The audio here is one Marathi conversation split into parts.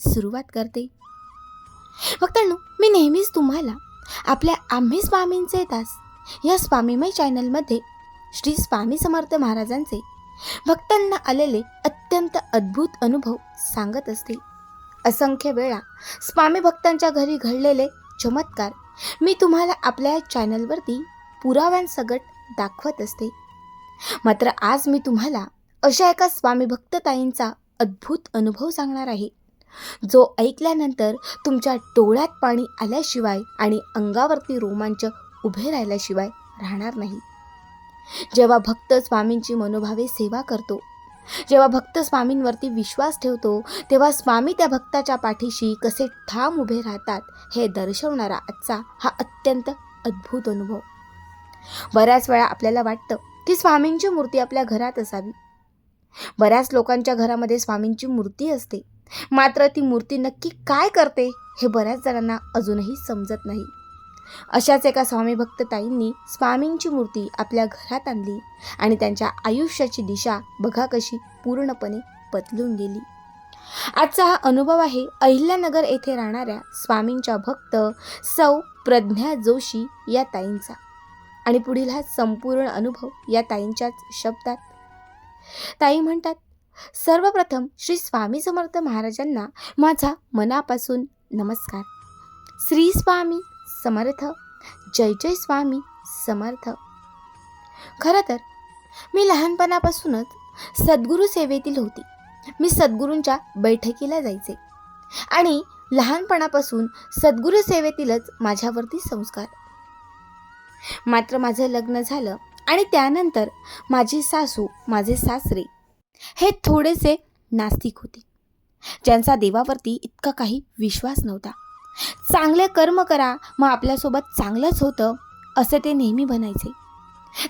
सुरुवात करते. भक्तांनो मी नेहमीच तुम्हाला आपल्या आम्ही स्वामींचे दास या स्वामीमय चॅनलमध्ये श्री स्वामी समर्थ महाराजांचे भक्तांना आलेले अत्यंत अद्भुत अनुभव सांगत असते. असंख्य वेळा स्वामी भक्तांच्या घरी घडलेले चमत्कार मी तुम्हाला आपल्या चॅनलवरती पुराव्यांसकट दाखवत असते. मात्र आज मी तुम्हाला अशा एका स्वामी भक्तताईंचा अद्भुत अनुभव सांगणार आहे. जो ऐकल्यानंतर तुमच्या डोळ्यात पाणी आल्याशिवाय आणि अंगावरती रोमांच उभे राहिल्याशिवाय राहणार नाही. जेव्हा भक्त स्वामींची मनोभावे सेवा करतो जेव्हा भक्त स्वामींवरती विश्वास ठेवतो तेव्हा स्वामी त्या भक्ताच्या पाठीशी कसे ठाम उभे राहतात हे दर्शवणारा आजचा हा अत्यंत अद्भुत अनुभव. बऱ्याच वेळा आपल्याला वाटतं की स्वामींची मूर्ती आपल्या घरात असावी. बऱ्याच लोकांच्या घरामध्ये स्वामींची मूर्ती असते. मात्र ती मूर्ती नक्की काय करते हे बऱ्याच जणांना अजूनही समजत नाही. अशाच एका स्वामी भक्त ताईंनी स्वामींची मूर्ती आपल्या घरात आणली आणि त्यांच्या आयुष्याची दिशा बघा कशी पूर्णपणे बदलून गेली. आजचा हा अनुभव आहे अहिल्यानगर येथे राहणाऱ्या स्वामींच्या भक्त सौ प्रज्ञा जोशी या ताईंचा. आणि पुढील हा संपूर्ण अनुभव या ताईंच्याच शब्दात. ताई म्हणतात सर्वप्रथम श्री स्वामी समर्थ महाराजांना माझा मनापासून नमस्कार. श्री स्वामी समर्थ जय जय स्वामी समर्थ. खरं तर मी लहानपणापासूनच सद्गुरू सेवेतील होती. मी सद्गुरूंच्या बैठकीला जायचे आणि लहानपणापासून सद्गुरू सेवेतीलच माझ्यावरती संस्कार. मात्र माझं लग्न झालं आणि त्यानंतर माझी सासू माझे सासरे हे थोडेसे नास्तिक होते ज्यांचा देवावरती इतका काही विश्वास नव्हता. चांगले कर्म करा मग आपल्यासोबत चांगलंच होतं असं ते नेहमी म्हणायचे.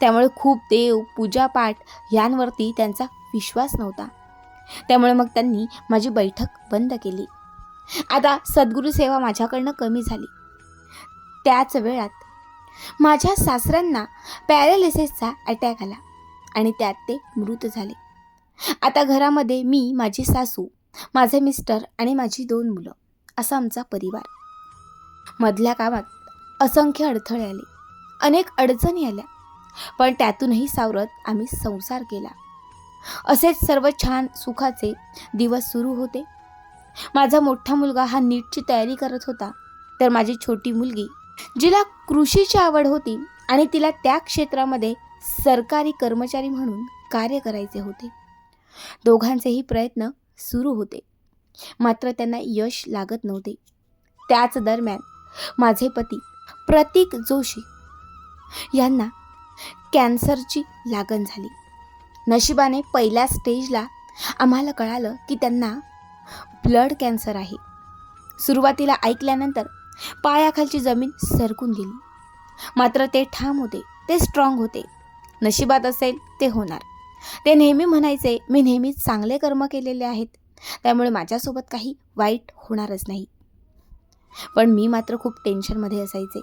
त्यामुळे खूप देव पूजापाठ यांवरती त्यांचा विश्वास नव्हता. त्यामुळे मग त्यांनी माझी बैठक बंद केली. आता सद्गुरू सेवा माझ्याकडनं कमी झाली. त्याच वेळात माझ्या सासऱ्यांना पॅरालिसिसचा अटॅक आला आणि त्यात ते मृत झाले. आता घरामध्ये मी माझी सासू माझे मिस्टर आणि माझी दोन मुलं असा आमचा परिवार. मधल्या कामात असंख्य अडथळे आले. अनेक अडचणी आल्या. पण त्यातूनही सावरत आम्ही संसार केला. असेच सर्व छान सुखाचे दिवस सुरू होते. माझा मोठा मुलगा हा नीटची तयारी करत होता. तर माझी छोटी मुलगी जिला कृषीची आवड होती आणि तिला त्या क्षेत्रामध्ये सरकारी कर्मचारी म्हणून कार्य करायचे होते. दोघांचेही प्रयत्न सुरू होते. मात्र त्यांना यश लागत नव्हते. त्याच दरम्यान माझे पती प्रतीक जोशी यांना कॅन्सरची लागण झाली. नशिबाने पहिल्या स्टेजला आम्हाला कळालं की त्यांना ब्लड कॅन्सर आहे. सुरुवातीला ऐकल्यानंतर पायाखालची जमीन सरकून गेली. मात्र ते ठाम होते ते स्ट्रॉंग होते. नशिबात असेल ते होणार. ते नेहमी म्हणायचे मी नेहमी चांगले कर्म केलेले आहेत. त्यामुळे माझ्यासोबत काही वाईट होणारच नाही. पण मी मात्र खूप टेन्शनमध्ये असायचे.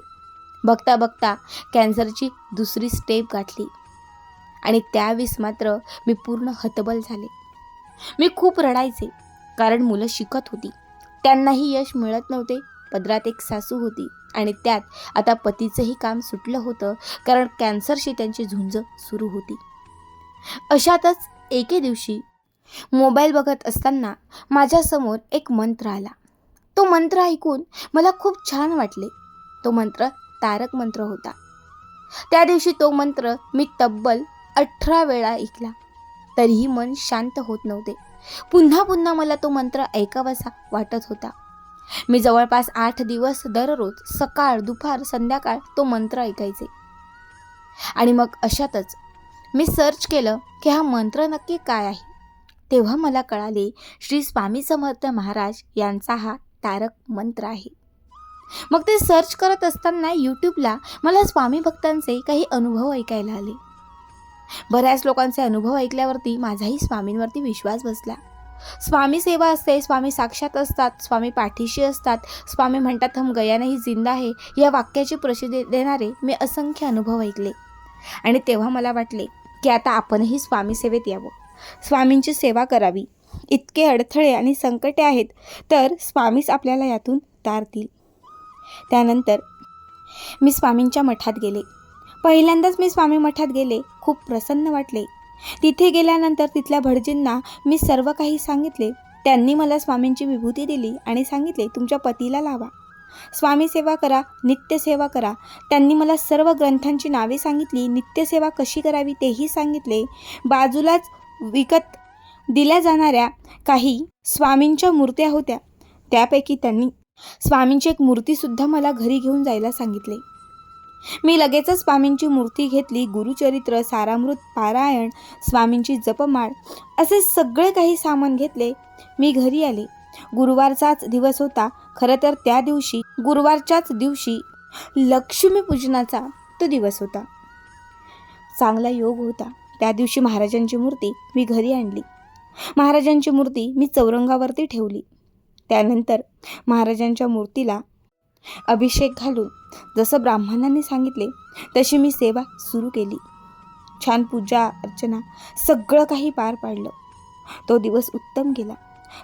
बघता बघता कॅन्सरची दुसरी स्टेप गाठली. आणि त्यावेळेस मात्र मी पूर्ण हतबल झाले. मी खूप रडायचे कारण मुलं शिकत होती. त्यांनाही यश मिळत नव्हते. पदरात एक सासू होती आणि त्यात आता पतीचंही काम सुटलं होतं कारण कॅन्सरशी त्यांची झुंज सुरू होती. अशातच एके दिवशी मोबाईल बघत असताना माझ्यासमोर एक मंत्र आला. तो मंत्र ऐकून मला खूप छान वाटले. तो मंत्र तारक मंत्र होता. त्या दिवशी तो मंत्र मी तब्बल अठरा वेळा ऐकला. तरीही मन शांत होत नव्हते. पुन्हा पुन्हा मला तो मंत्र ऐकावासा वाटत होता. मी जवळपास आठ दिवस दररोज सकाळ दुपार संध्याकाळ तो मंत्र ऐकायचे. आणि मग अशातच मी सर्च केलं की हा मंत्र नक्की काय आहे. तेव्हा मला कळाले श्री स्वामी समर्थ महाराज यांचा हा तारक मंत्र आहे. मग ते सर्च करत असताना यूट्यूबला मला स्वामी भक्तांचे काही अनुभव ऐकायला आले. बऱ्याच लोकांचे अनुभव ऐकल्यावरती माझाही स्वामींवरती विश्वास बसला. स्वामी सेवा असते स्वामी साक्षात असतात स्वामी पाठीशी असतात स्वामी म्हणतात हम गयानंही जिंदा आहे या वाक्याची प्रसिद्धी देणारे मी असंख्य अनुभव ऐकले. आणि तेव्हा मला वाटले की आता आपणही स्वामीसेवेत यावं. स्वामींची सेवा करावी. इतके अडथळे आणि संकटे आहेत तर स्वामीच आपल्याला यातून तारतील त्यानंतर मी स्वामींच्या मठात गेले. पहिल्यांदाच मी स्वामी मठात गेले खूप प्रसन्न वाटले. तिथे गेल्यानंतर तिथल्या भटजींना मी सर्व काही सांगितले. त्यांनी मला स्वामींची विभूती दिली आणि सांगितले तुमच्या पतीला लावा. स्वामीसेवा करा नित्यसेवा करा. त्यांनी मला सर्व ग्रंथांची नावे सांगितली. नित्यसेवा कशी करावी तेही सांगितले. बाजूलाच विकत दिल्या जाणाऱ्या काही स्वामींच्या मूर्त्या होत्या. त्यापैकी त्यांनी स्वामींची एक मूर्तीसुद्धा मला घरी घेऊन जायला सांगितले. मी लगेचच स्वामींची मूर्ती घेतली. गुरुचरित्र सारामृत पारायण स्वामींची जपमाळ असे सगळे काही सामान घेतले. मी घरी आले. गुरुवारचाच दिवस होता. खरं तर त्या दिवशी गुरुवारच्याच दिवशी लक्ष्मीपूजनाचा तो दिवस होता. चांगला योग होता. त्या दिवशी महाराजांची मूर्ती मी घरी आणली. महाराजांची मूर्ती मी चौरंगावरती ठेवली. त्यानंतर महाराजांच्या मूर्तीला अभिषेक घालून जसं ब्राह्मणांनी सांगितले तशी मी सेवा सुरू केली. छान पूजा अर्चना सगळं काही पार पाडलं. तो दिवस उत्तम गेला.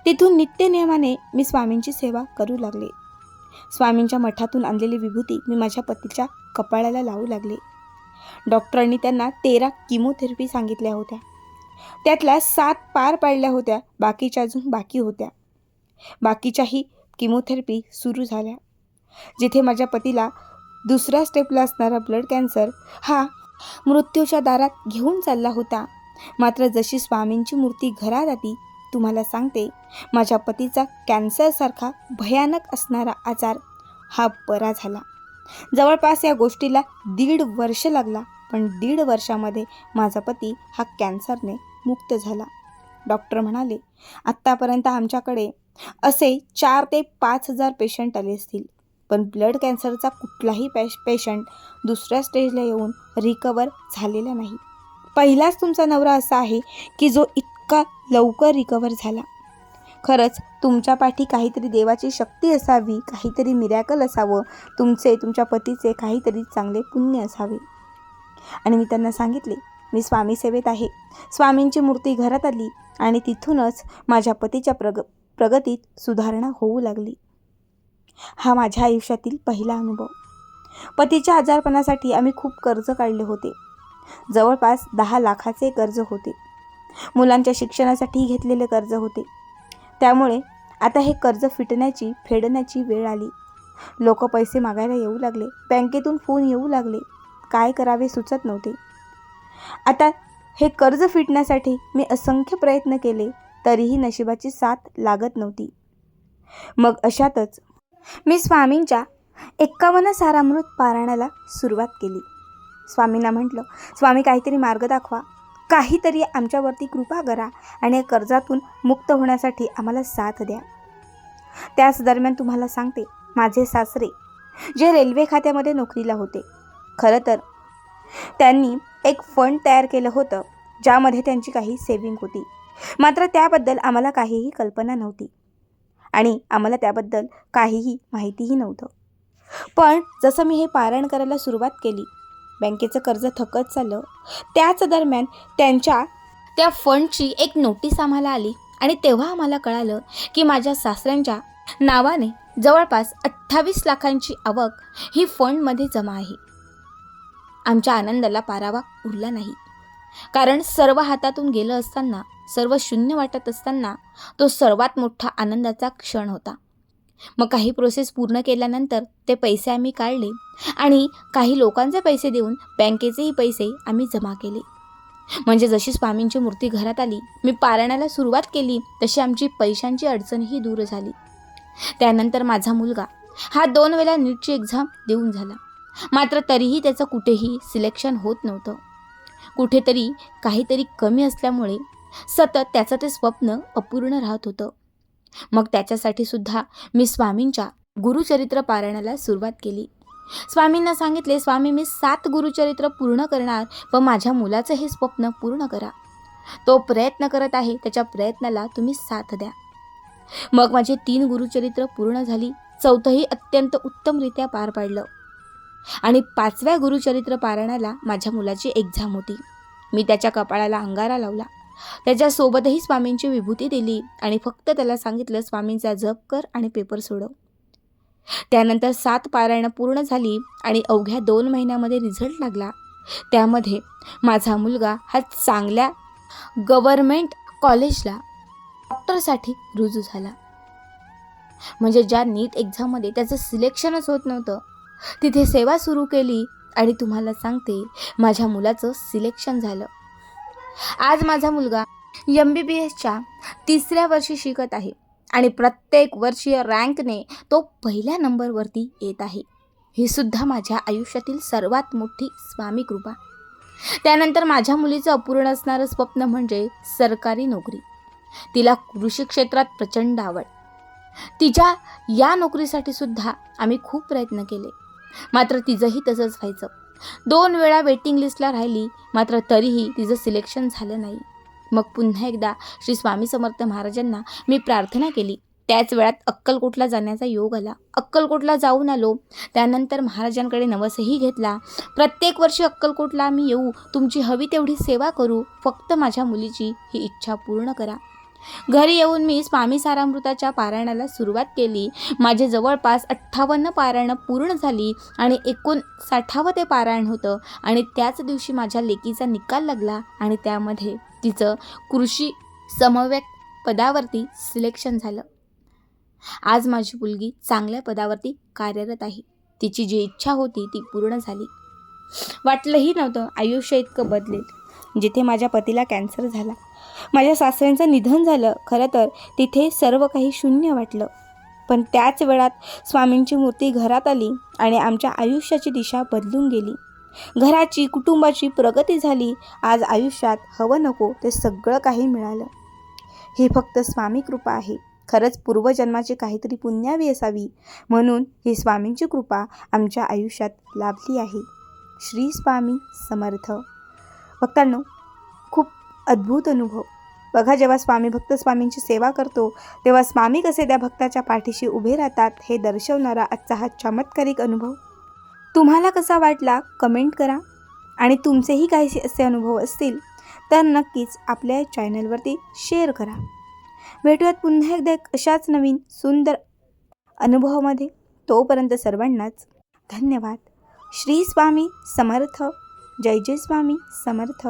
तिथून नित्यनियमाने मी स्वामींची सेवा करू लागले. स्वामींच्या मठातून आणलेली विभूती मी माझ्या पतीच्या कपाळाला लावू लागले. डॉक्टरांनी त्यांना तेरा किमोथेरपी सांगितल्या होत्या. त्यातल्या सात पार पाडल्या होत्या बाकीच्या अजून बाकी होत्या. बाकीच्याही किमोथेरपी सुरू झाल्या. जिथे माझ्या पतीला दुसऱ्या स्टेपला असणारा ब्लड कॅन्सर हा मृत्यूच्या दारात घेऊन चालला होता. मात्र जशी स्वामींची मूर्ती घरात आली तुम्हाला सांगते माझ्या पतीचा कॅन्सरसारखा भयानक असणारा आजार हा बरा झाला. जवळपास या गोष्टीला दीड वर्ष लागला पण दीड वर्षामध्ये माझा पती हा कॅन्सरने मुक्त झाला. डॉक्टर म्हणाले आत्तापर्यंत आमच्याकडे असे चार ते पाच हजार पेशंट आले असतील पण ब्लड कॅन्सरचा कुठलाही पेश पेशंट दुसऱ्या स्टेजला येऊन रिकवर झालेला नाही. पहिलाच तुमचा नवरा असा आहे की जो इत इतका लवकर रिकवर झाला. खरंच तुमच्या पाठी काहीतरी देवाची शक्ती असावी काहीतरी मिरॅकल असावं तुमचे तुमच्या पतीचे काहीतरी चांगले पुण्य असावे. आणि मी त्यांना सांगितले मी स्वामी सेवेत आहे. स्वामींची मूर्ती घरात आली आणि तिथूनच माझ्या पतीच्या प्रग प्रगतीत सुधारणा होऊ लागली. हा माझ्या आयुष्यातील पहिला अनुभव. पतीच्या आजारपणासाठी आम्ही खूप कर्ज काढले होते. जवळपास दहा लाखाचे कर्ज होते. मुलांच्या शिक्षणासाठी घेतलेले कर्ज होते. त्यामुळे आता हे कर्ज फिटण्याची फेडण्याची वेळ आली. लोक पैसे मागायला येऊ लागले. बँकेतून फोन येऊ लागले. काय करावे सुचत नव्हते. आता हे कर्ज फिटण्यासाठी मी असंख्य प्रयत्न केले तरीही नशिबाची साथ लागत नव्हती. मग अशातच मी स्वामींच्या एक्कावन्न सारामृत पारायणाला सुरुवात केली. स्वामींना म्हटलं स्वामी काहीतरी मार्ग दाखवा. काहीतरी आमच्यावरती कृपा करा आणि कर्जातून मुक्त होण्यासाठी आम्हाला साथ द्या. त्याच दरम्यान तुम्हाला सांगते माझे सासरे जे रेल्वे खात्यामध्ये नोकरीला होते खरं तर त्यांनी एक फंड तयार केलं होतं ज्यामध्ये त्यांची काही सेविंग होती. मात्र त्याबद्दल आम्हाला काहीही कल्पना नव्हती आणि आम्हाला त्याबद्दल काहीही माहितीही नव्हतं. पण जसं मी हे पारायण करायला सुरुवात केली बँकेचं कर्ज थकत चाललं. त्याच दरम्यान त्यांच्या त्या फंडची एक नोटीस आम्हाला आली आणि तेव्हा आम्हाला कळालं की माझ्या सासऱ्यांच्या नावाने जवळपास अठ्ठावीस लाखांची आवक ही फंडमध्ये जमा आहे. आमच्या आनंदाला पारावा उरला नाही. कारण सर्व हातातून गेलं असताना सर्व शून्य वाटत असताना तो सर्वात मोठा आनंदाचा क्षण होता. मग काही प्रोसेस पूर्ण केल्यानंतर ते पैसे आम्ही काढले आणि काही लोकांचे पैसे देऊन बँकेचेही पैसे आम्ही जमा केले. म्हणजे जशी स्वामींची मूर्ती घरात आली मी पारायणाला सुरुवात केली तशी आमची पैशांची अडचणही दूर झाली. त्यानंतर माझा मुलगा हा दोन वेळा नीटची एक्झाम देऊन झाला. मात्र तरीही त्याचं कुठेही सिलेक्शन होत नव्हतं. कुठेतरी काहीतरी कमी असल्यामुळे सतत त्याचं ते स्वप्न अपूर्ण राहत होतं. मग त्याच्यासाठी सुद्धा मी स्वामींच्या गुरुचरित्र पारायणाला सुरुवात केली. स्वामींना सांगितले स्वामी मी सात गुरुचरित्र पूर्ण करणार व माझ्या मुलाचं हे स्वप्न पूर्ण करा. तो प्रयत्न करत आहे त्याच्या प्रयत्नाला तुम्ही साथ द्या. मग माझे तीन गुरुचरित्र पूर्ण झाली. चौथंही अत्यंत उत्तमरित्या पार पाडलं. आणि पाचव्या गुरुचरित्र पारायणाला माझ्या मुलाची एक्झाम होती. मी त्याच्या कपाळाला अंगारा लावला. त्याच्यासोबतही स्वामींची विभूती दिली आणि फक्त त्याला सांगितलं स्वामींचा जप कर आणि पेपर सोडव. त्यानंतर सात पारायणं पूर्ण झाली आणि अवघ्या दोन महिन्यामध्ये रिझल्ट लागला. त्यामध्ये माझा मुलगा हा चांगल्या गव्हर्मेंट कॉलेजला डॉक्टरसाठी रुजू झाला. म्हणजे ज्या नीट एक्झाममध्ये त्याचं सिलेक्शनच होत नव्हतं. तिथे सेवा सुरू केली आणि तुम्हाला सांगते माझ्या मुलाचं सिलेक्शन झालं. आज माझा मुलगा एम बी बी एसच्या तिसऱ्या वर्षी शिकत आहे आणि प्रत्येक वर्षीय रँकने तो पहिल्या नंबरवरती येत आहे. ही सुद्धा माझ्या आयुष्यातील सर्वात मोठी स्वामी कृपा. त्यानंतर माझ्या मुलीचं अपूर्ण असणारं स्वप्न म्हणजे सरकारी नोकरी. तिला कृषी क्षेत्रात प्रचंड आवड. तिच्या या नोकरीसाठी सुद्धा आम्ही खूप प्रयत्न केले. मात्र तिचंही तसंच व्हायचं. दोन वेळा वेटिंग लिस्टला राहिली मात्र तरीही तिचं सिलेक्शन झालं नाही. मग पुन्हा एकदा श्री स्वामी समर्थ महाराजांना मी प्रार्थना केली. त्याच वेळात अक्कलकोटला जाण्याचा योग आला. अक्कलकोटला जाऊन आलो. त्यानंतर महाराजांकडे नवसही घेतला. प्रत्येक वर्षी अक्कलकोटला आम्ही येऊ. तुमची हवी तेवढी सेवा करू. फक्त माझ्या मुलीची ही इच्छा पूर्ण करा. घरी येऊन मी स्वामी सारामृताच्या पारायणाला सुरुवात केली. माझे जवळपास अठ्ठावन्न पारायणं पूर्ण झाली आणि एकोणसाठावं ते पारायण होतं आणि त्याच दिवशी माझ्या लेकीचा निकाल लागला आणि त्यामध्ये तिचं कृषी समवेत पदावरती सिलेक्शन झालं. आज माझी मुलगी चांगल्या पदावरती कार्यरत आहे. तिची जी इच्छा होती ती पूर्ण झाली. वाटलंही नव्हतं आयुष्य इतकं बदलेल जिथे माझ्या पतीला कॅन्सर झाला. माझ्या सासऱ्यांचं निधन झालं खरं तर तिथे सर्व काही शून्य वाटलं. पण त्याच वेळात स्वामींची मूर्ती घरात आली आणि आमच्या आयुष्याची दिशा बदलून गेली. घराची कुटुंबाची प्रगती झाली. आज आयुष्यात हवं नको ते सगळं काही मिळालं. ही फक्त स्वामी कृपा आहे. खरंच पूर्वजन्माची काहीतरी पुण्यावी असावी म्हणून ही स्वामींची कृपा आमच्या आयुष्यात लाभली आहे. श्री स्वामी समर्थ. भक्तांनो अद्भुत अनुभव. बघा जेव्हा स्वामी भक्त स्वामींची सेवा करतो तेव्हा स्वामी कसे त्या भक्ताच्या पाठीशी उभे राहतात हे दर्शवणारा आजचा हा चमत्कारिक अनुभव. तुम्हाला कसा वाटला कमेंट करा. आणि तुमचेही काही असे अनुभव असतील तर नक्कीच आपल्या चॅनलवरती शेअर करा. भेटूयात पुन्हा एकदा एक अशाच नवीन सुंदर अनुभवामध्ये. तोपर्यंत सर्वांनाच धन्यवाद. श्री स्वामी समर्थ. जय जय स्वामी समर्थ.